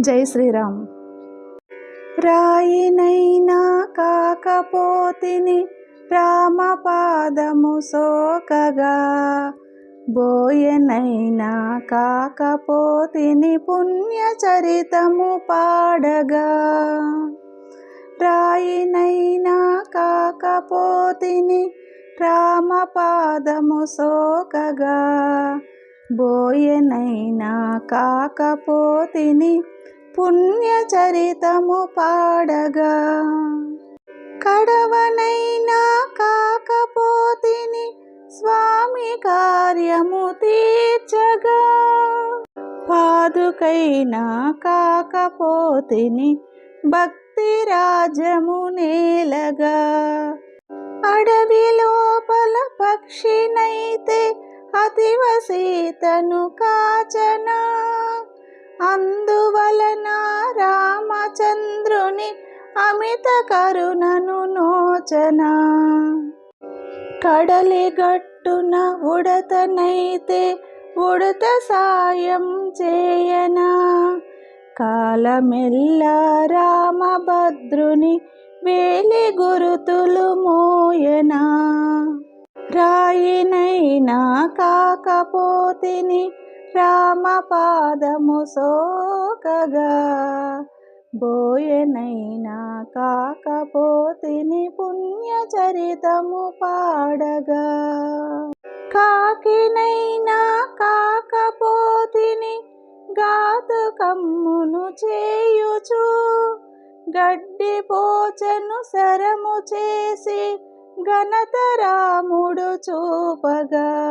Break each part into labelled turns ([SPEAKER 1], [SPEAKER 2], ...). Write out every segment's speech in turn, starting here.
[SPEAKER 1] జై శ్రీరామ్. రాయినైనా కాకపోతిని రామపాదము సోకగా బోయనైనా కాకపోతిని పుణ్యచరితము పాడగా. రాయినైనా కాకపోతిని రామపాదము సోకగా బోయనైనా కాకపోతిని పుణ్యచరితము పాడగా. కడవనైనా కాకపోతిని స్వామి కార్యము తీర్చగా. పాదుకైనా కాకపోతిని భక్తి రాజము నేలగా. అడవి లోపల పాతివ సీతను కాచనా. అందువలన రామచంద్రుని అమిత కరుణను నోచన. కడలి గట్టున ఉడతనైతే ఉడత సాయం చేయనా. కాలమెల్ల రామభద్రుని వేలి గురుతులు మోయనా. రాయినైనా కాకపోతిని రామపాదము సోకగా. బోయనైనా కాకపోతిని పుణ్యచరితము పాడగా. కాకినైనా కాకపోతిని గాతుకమ్మును చేయుచు గడ్డి పోచను శరము చేసి గణతరాముడు చూపగా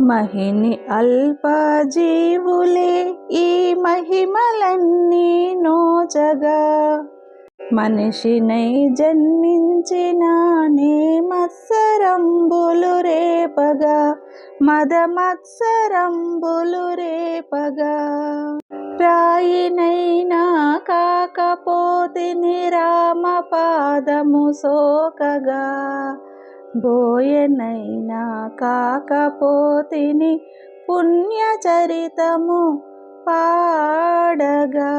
[SPEAKER 1] మహిని అల్ప జీవులే ఈ మహిమలన్నీ నోచగా. మనిషినై జన్మించిన నే మత్సరంబులు రేపగా మదమత్సరంబులు రేపగా. రాయినైనా కాకపోతిని రామపాదము సోకగా బోయనైనా కాకపోతిని పుణ్యచరితము పాడగా.